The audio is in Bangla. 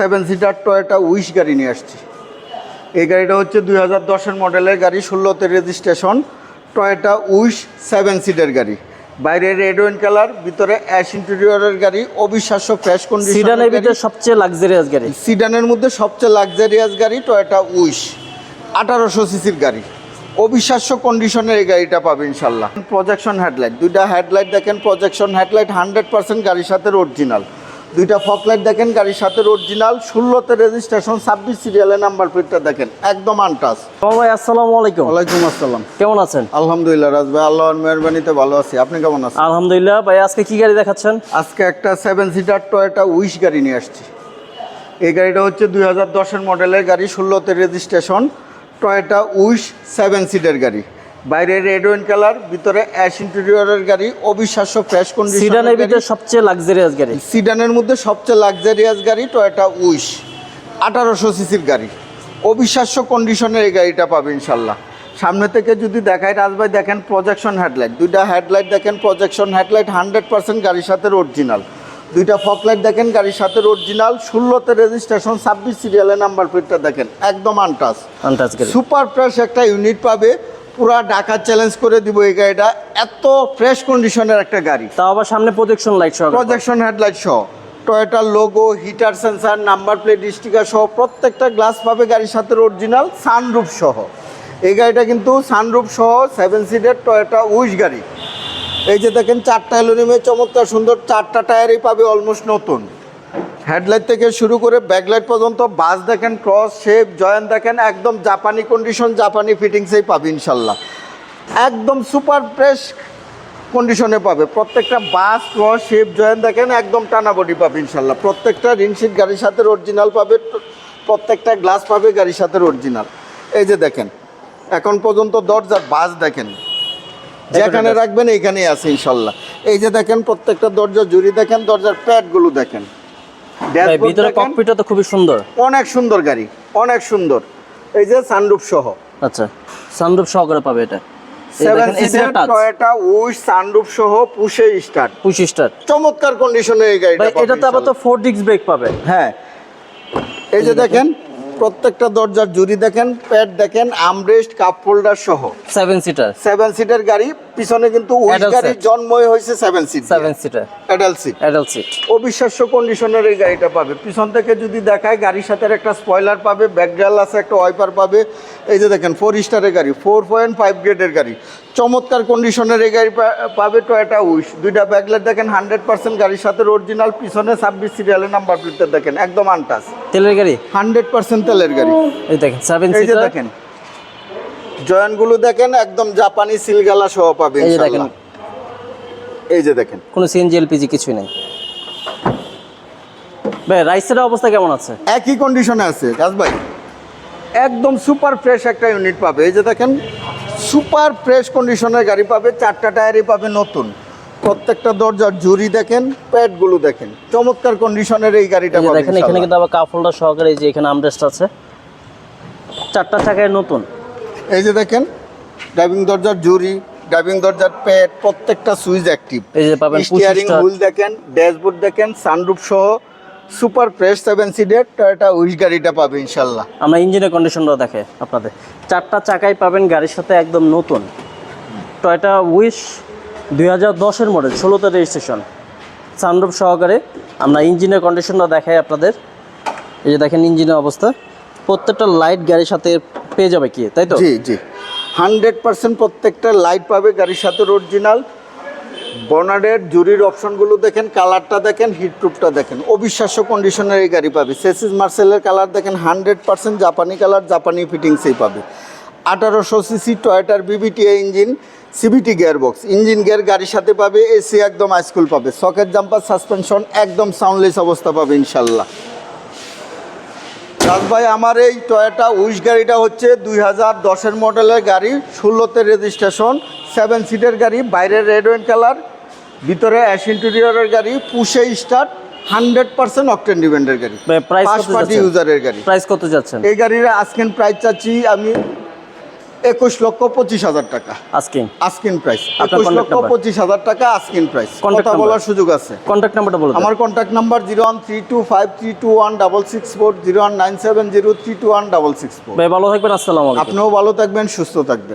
সেভেন সিটার টয়োটা উইশ গাড়ি নিয়ে আসছি। এই গাড়িটা হচ্ছে দুই হাজার দশের মডেলের গাড়ি ষোলোতে রেজিস্ট্রেশন টয়োটা উইশ সেভেন সিটের গাড়ি। বাইরে রেড ওয়েন কালার ভিতরে অ্যাশ ইন্টেরিয়রের গাড়ি অবিশ্বাস্য ফ্রেশ সিডানের কন্ডিশনের ভিতরে সবচেয়ে লাক্সারিয়াস গাড়ি। সিডানের মধ্যে সবচেয়ে লাক্সারিয়াস গাড়ি টয়োটা উইশ আঠারোশো সিসির গাড়ি। অবিশ্বাস্য কন্ডিশনের এই গাড়িটা পাবে ইনশাল্লাহ। প্রজেকশন হেডলাইট দুইটা হেডলাইট দেখেন প্রজেকশন হেডলাইট হান্ড্রেড পার্সেন্ট গাড়ির সাথে অরিজিনাল দুইটা ফকলাইট দেখেন গাড়ির সাথে অরিজিনাল ষোলোতে রেজিস্ট্রেশন ছাব্বিশ সিরিয়ালের নাম্বার প্লেটটা দেখেন একদম আনটাস ভাই আসসালামু আলাইকুম। ওয়ালাইকুম আসসালাম। কেমন আছেন? আলহামদুলিল্লাহ রাজ ভাই আল্লাহর মেহরবানিতে ভালো আছি। আপনি কেমন আছেন? আলহামদুলিল্লাহ ভাই আজকে কি গাড়ি দেখাচ্ছেন? আজকে একটা সেভেন সিটার টয়োটা উইশ গাড়ি নিয়ে আসছি। এই গাড়িটা হচ্ছে দুই হাজার দশের মডেলের গাড়ি ষোলোতে রেজিস্ট্রেশন টয়োটা উইশ সেভেন সিটের গাড়ি। বাইরে রেড ওয়েন কালার ভিতরে অ্যাশ ইন্টেরিয়রের গাড়ি অবিশ্বাস্য ফ্রেশ কন্ডিশন সিডানের ভিতরে সবচেয়ে লাক্সারিয়াস গাড়ি। সিডানের মধ্যে সবচেয়ে লাক্সারিয়াস গাড়ি টয়োটা উইশ আঠারোশো সিসির গাড়ি। অবিশ্বাস্য কন্ডিশনের এই গাড়িটা পাবে ইনশাল্লাহ। সামনে থেকে যদি দেখায় রাজভাই দেখেন প্রজেকশন হেডলাইট দুইটা হেডলাইট দেখেন প্রজেকশন হেডলাইট হান্ড্রেড পার্সেন্ট গাড়ির সাথে অরিজিনাল দুইটা ফকলাইট দেখেন গাড়ির সাথে অরিজিনাল ষোলোতে রেজিস্ট্রেশন ছাব্বিশ সিরিয়ালের নাম্বার প্লেটটা দেখেন একদম আনটাস সুপার ফ্রেশ একটা ইউনিট পাবে। পুরা ঢাকা চ্যালেঞ্জ করে দিব এই গাড়িটা। এত ফ্রেশ কন্ডিশনের একটা গাড়ি। তাও আবার সামনে প্রজেকশন লাইট সহ প্রজেকশন হেডলাইট সহ। টয়োটার logo heater sensor number plate sticker সহ প্রত্যেকটা গ্লাস পাবে গাড়ির সাথে অরিজিনাল সানরুফ সহ। এই গাড়িটা কিন্তু সানরুফ সহ সেভেন সিটের টয়োটা উইশ গাড়ি। এই যে দেখেন চারটা অ্যালুমিনিয়ামের চমৎকার সুন্দর চারটা টায়ারই পাবে অলমোস্ট নতুন। হেডলাইট থেকে শুরু করে ব্যাকলাইট পর্যন্ত বাস দেখেন ক্রস শেপ জয়েন্ট দেখেন একদম জাপানি কন্ডিশন জাপানি ফিটিংসেই পাবে ইনশাল্লাহ। একদম সুপার ফ্রেশ কন্ডিশনে পাবে। প্রত্যেকটা বাস ক্রস শেপ জয়েন্ট দেখেন একদম টানা বডি পাবে ইনশাল্লাহ। প্রত্যেকটা রিনশিট গাড়ির সাথে অরিজিনাল পাবে প্রত্যেকটা গ্লাস পাবে গাড়ির সাথে অরিজিনাল এই যে দেখেন এখন পর্যন্ত দরজার বাস দেখেন। যেখানে রাখবেন এইখানেই আছে ইনশাল্লাহ। এই যে দেখেন প্রত্যেকটা দরজার জুড়ি দেখেন দরজার প্যাডগুলো দেখেন। ভিতরে ককপিটটা তো খুবই সুন্দর। অনেক সুন্দর গাড়ি অনেক সুন্দর। এই যে সানরুফ সহ। আচ্ছা সানরুফ সহকারে পাবে এটা। Seven seater Toyota Wish sunroof সহ পুশে স্টার্ট পুশ স্টার চমৎকার কন্ডিশনে এই গাড়িটা আবার তো। ডিস্ক ব্রেক পাবে। হ্যাঁ। এই যে দেখেন। প্রত্যেকটা দরজার জুড়ি দেখেন প্যাড দেখেন আমরেস্ট কাপ সহ। সেভেন সিটার সেভেন সিটের গাড়ি পিছনে কিন্তু উইশ গাড়ির জন্মই হয়েছে seven seat seven seater adult seat adult seat অবিশ্বাস্য কন্ডিশনের এই গাড়িটা পাবে। পিছন থেকে যদি দেখায় গাড়ির সাথে একটা স্পয়লার পাবে ব্যাকগ্রাল আছে একটা ওয়াইপার পাবে। এই যে দেখেন ফোর স্টারের গাড়ি ফোর পয়েন্ট ফাইভ গ্রেডের গাড়ি। চমৎকার কন্ডিশনের এই গাড়ি পাবে টয়োটা উইশ দুইটা ব্যাকলাইট দেখেন হান্ড্রেড পার্সেন্ট গাড়ির সাথে অরিজিনাল পিছনে ছাব্বিশ সিরিয়ালের নাম্বার প্লেটটা দেখেন একদম আনটাস তেলের গাড়ি? হান্ড্রেড পার্সেন্ট তেলের গাড়ি। এই দেখেন সেভেন দেখেন জয়েন্টগুলো দেখেন একদম জাপানি সিলগালা সহ পাবে এই যে দেখেন। এই যে দেখেন। কোনো সিএনজি এলপিজি কিছুই নেই। ভাই রাইসের অবস্থা কেমন আছে? একই কন্ডিশনে আছে কাজ ভাই। একদম সুপার ফ্রেশ একটা ইউনিট পাবে। এই যে দেখেন সুপার ফ্রেশ কন্ডিশনের গাড়ি পাবে চারটা টায়ারই পাবে নতুন। প্রত্যেকটা দরজার জুরি দেখেন প্যাডগুলো দেখেন। চমৎকার কন্ডিশনের এই গাড়িটা দেখেন এখানে। কিন্তু আবার হোল্ডার সহকারে এই যে এখানে আমরেস্ট আছে। চারটা চাকায় নতুন। এই যে দেখেন ড্রাইভিং দরজার জুরি ড্রাইভিং দরজার প্যাড প্রত্যেকটা সুইচ অ্যাক্টিভ এই যে পাবেন স্টিয়ারিং হুইল দেখেন ড্যাশবোর্ড দেখেন সানরুফ সহ সুপার ফ্রেশ সেভেন সিটের টয়োটা উইশ গাড়িটা পাবে ইনশাল্লাহ। আমরা ইঞ্জিনের কন্ডিশনটা দেখে আপনাদের। চারটা চাকায় পাবেন গাড়ির সাথে একদম নতুন। টয়টা উইশ দুই হাজার দশের মডেল ষোলোতে রেজিস্ট্রেশন সানরুফ সহকারে আমরা ইঞ্জিনের কন্ডিশনটা দেখাই আপনাদের। এই যে দেখেন ইঞ্জিনের অবস্থা। প্রত্যেকটা লাইট গাড়ির সাথে পেয়ে যাবে কি, তাই তো? জি জি। হান্ড্রেড পার্সেন্ট প্রত্যেকটা লাইট পাবে গাড়ির সাথে অরিজিনাল বনাডের জুরির অপশনগুলো দেখেন কালারটা দেখেন হিটপ্রুফটা দেখেন। অবিশ্বাস্য কন্ডিশনের এই গাড়ি পাবে। সেসিস মার্সেলের কালার দেখেন, হান্ড্রেড পার্সেন্ট জাপানি কালার জাপানি ফিটিংসেই পাবে। আঠারোশো সিসি টয়োটার বিবিটিএ engine CVT gearbox engine gear গাড়ির সাথে পাবে এসি একদম হাইস্কুল পাবে। সকেট জাম্পার সাসপেনশন একদম সাউন্ডলেস অবস্থা পাবে, ইনশাল্লাহ। রাজ ভাই আমার এই টয়োটা উইশ গাড়িটা হচ্ছে দুই হাজার দশের মডেলের গাড়ি ষোলোতে রেজিস্ট্রেশন সেভেন সিটের গাড়ি বাইরে রেড ওয়েন কালার ভিতরে অ্যাশ ইন্টেরিয়রের গাড়ি push start hundred percent octane ডিপেন্ডের গাড়ি। Price party? ইউজারের গাড়ি। প্রাইস কত যাচ্ছে এই গাড়ির আজকের প্রাইস চাচ্ছি আমি একুশ লক্ষ পঁচিশ হাজার টাকা। আজকে আস্কিন প্রাইস একুশ লক্ষ পঁচিশ হাজার টাকা আস্কিন প্রাইস কথা বলার সুযোগ আছে। কন্ট্যাক্ট নাম্বারটা বলুন আমার contact number zero one three two five three two one double six four zero one nine seven zero three two one double six four ভাই ভালো থাকবেন আসসালাম আপনিও ভালো থাকবেন সুস্থ থাকবেন।